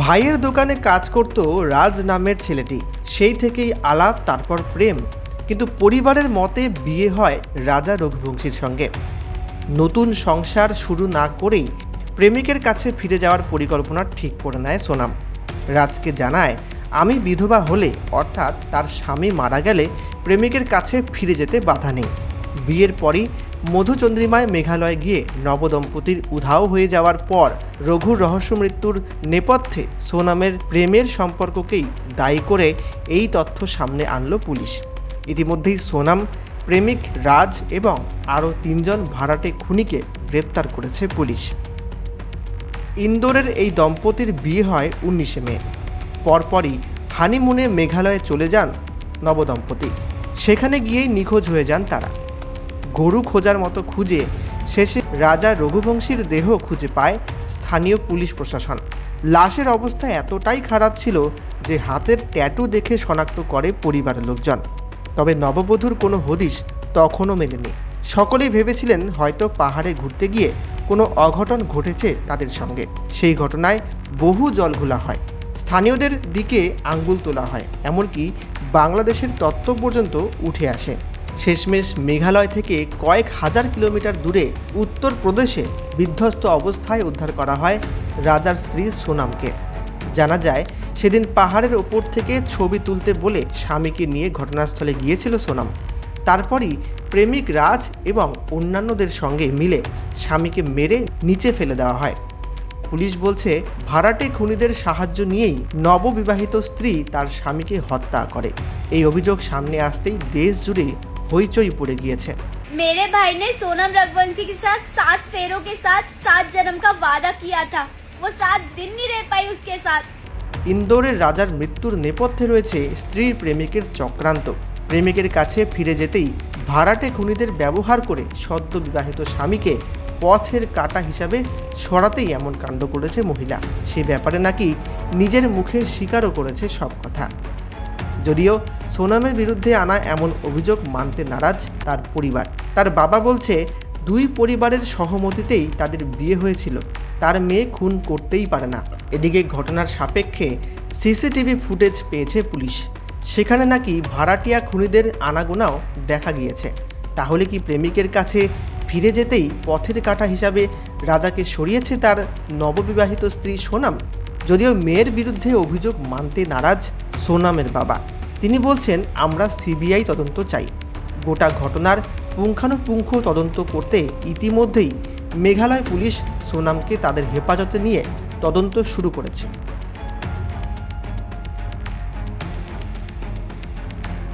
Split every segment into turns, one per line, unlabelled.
ভাইয়ের দোকানে কাজ করত রাজ নামের ছেলেটি। সেই থেকেই আলাপ, তারপর প্রেম। কিন্তু পরিবারের মতে বিয়ে হয় রাজা রঘুবংশীর সঙ্গে। নতুন সংসার শুরু না করেই প্রেমিকের কাছে ফিরে যাওয়ার পরিকল্পনা ঠিক করে নেয় সোনাম। রাজকে জানায়, আমি বিধবা হলে, অর্থাৎ তার স্বামী মারা গেলে প্রেমিকের কাছে ফিরে যেতে বাধা নেই। বিয়ের পরই মধুচন্দ্রিমায় মেঘালয় গিয়ে নবদম্পতির উধাও হয়ে যাওয়ার পর রঘুর রহস্য মৃত্যুর নেপথ্যে সোনামের প্রেমের সম্পর্ককেই দায়ী করে এই তথ্য সামনে আনলো পুলিশ। ইতিমধ্যেই সোনাম, প্রেমিক রাজ এবং আরও তিনজন ভাড়াটে খুনিকে গ্রেপ্তার করেছে পুলিশ। ইন্দোরের এই দম্পতির বিয়ে হয় উনিশে মে। পরপরই হানিমুনে মেঘালয়ে চলে যান নবদম্পতি। সেখানে গিয়েই নিখোঁজ হয়ে যান তারা। গরু খোঁজার মতো খুঁজে শেষে রাজা রঘুবংশীর দেহ খুঁজে পায় স্থানীয় পুলিশ প্রশাসন। লাশের অবস্থা এতটাই খারাপ ছিল যে হাতের ট্যাটু দেখে শনাক্ত করে পরিবারের লোকজন। তবে নববধূর কোনো হদিশ তখনও মেলেনি। সকলেই ভেবেছিলেন হয়তো পাহাড়ে ঘুরতে গিয়ে কোনো অঘটন ঘটেছে তাদের সঙ্গে। সেই ঘটনায় বহু জল ঘোলা হয়। স্থানীয়দের দিকে আঙ্গুল তোলা হয়, এমনকি বাংলাদেশের তত্ত্ব পর্যন্ত উঠে আসে। শেষমেশ মেঘালয় থেকে কয়েক হাজার কিলোমিটার দূরে উত্তরপ্রদেশে বিধ্বস্ত অবস্থায় উদ্ধার করা হয় রাজার স্ত্রী সোনামকে। জানা যায়, সেদিন পাহাড়ের ওপর থেকে ছবি তুলতে বলে স্বামীকে নিয়ে ঘটনাস্থলে গিয়েছিল সোনাম। তারপরই প্রেমিক রাজ এবং অন্যান্যদের সঙ্গে মিলে স্বামীকে মেরে নিচে ফেলে দেওয়া হয়। পুলিশ বলছে, ভাড়াটে খুনিদের সাহায্য নিয়েই নববিবাহিত স্ত্রী তার স্বামীকে হত্যা করে। এই অভিযোগ সামনে আসতেই দেশ জুড়ে হইচই পড়ে গিয়েছে
मेरे भाई ने सोनम रघुवंशी के साथ सात फेरों के साथ सात जन्म का वादा किया था वो सात दिन नहीं रह पाई उसके साथ
ইন্দোরের রাজার মৃত্যুর নেপথ্যে রয়েছে স্ত্রীর প্রেমিকের চক্রান্ত প্রেমিকের কাছে ফিরে যেতেই ভাড়াটে খুনিদের ব্যবহার করে সদ্য বিবাহিত স্বামীকে পথের কাটা হিসাবে সরাতেই এমন কাণ্ড করেছে মহিলা সে ব্যাপারে নাকি নিজের মুখে স্বীকারও করেছে সব কথা যদিও সোনামের বিরুদ্ধে আনা এমন অভিযোগ মানতে নারাজ তার পরিবার। তার বাবা বলছে, দুই পরিবারের সহমতিতেই তাদের বিয়ে হয়েছিল। তার মেয়ে খুন করতেই পারে না। এদিকে ঘটনার সাপেক্ষে সিসিটিভি ফুটেজ পেয়েছে পুলিশ। সেখানে নাকি ভাড়াটিয়া খুনিদের আনাগোনাও দেখা গিয়েছে। তাহলে কি প্রেমিকের কাছে ফিরে যেতেই পথের কাটা হিসাবে রাজাকে সরিয়েছে তার নববিবাহিত স্ত্রী সোনাম? যদিও মেয়ের বিরুদ্ধে অভিযোগ মানতে নারাজ সোনামের বাবা তিনি বলছেন আমরা সিবিআই তদন্ত চাই গোটা ঘটনার পুঙ্খানুপুঙ্খ তদন্ত করতে ইতিমধ্যেই মেঘালয় পুলিশ সোনামকে তাদের হেফাজতে নিয়ে তদন্ত শুরু করেছে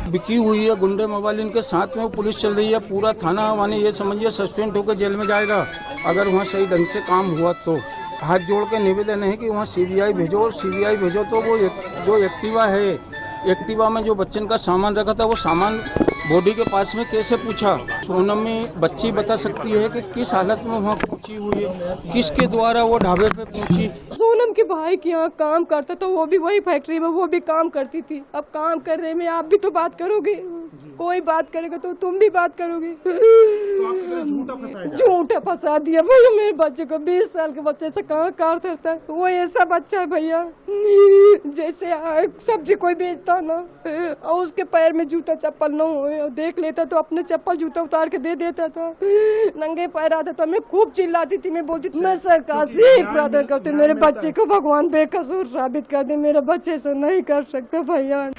बिकी हुई है गुंडे मोबाइल इनके साथ में वो पुलिस चल रही है पूरा थाना माने ये समझिए सस्पेंड होकर जेल में जाएगा अगर वहाँ सही ढंग से काम हुआ तो हाथ जोड़ के निवेदन है कि वहाँ सीबीआई भेजो और सीबीआई भेजो तो वो एक, जो एक्टिवा है एक्टिवा में जो बच्चन का सामान रखा था वो सामान बॉडी के पास में कैसे पूछा? सोनम में बच्ची बता सकती है कि किस हालत में वहाँ पहुँची हुई है? किसके द्वारा वो ढाबे पे पहुँची?
सोनम के भाई के यहाँ काम करता तो वो भी वही फैक्ट्री में वो भी काम करती थी। अब काम कर रहे में आप भी तो बात करोगे। कोई बात करेगा तो तुम भी बात करोगे। झूठा फंसा दिया भैया मेरे बच्चे को बीस साल के बच्चे से कहाँ कार करता है? वो ऐसा बच्चा है भैया। जैसे सब्ज़ी कोई बेचता ना और उसके पैर में जूता चप्पल न हो देख लेता तो अपने चप्पल जूता उतार के दे देता था। नंगे पैर आता था मैं खूब चिल्लाती थी मैं बोलती मैं सरकार से प्रार्थना करती मेरे बच्चे को भगवान बेकसूर साबित कर दे मेरे बच्चे से नहीं कर सकते भैया।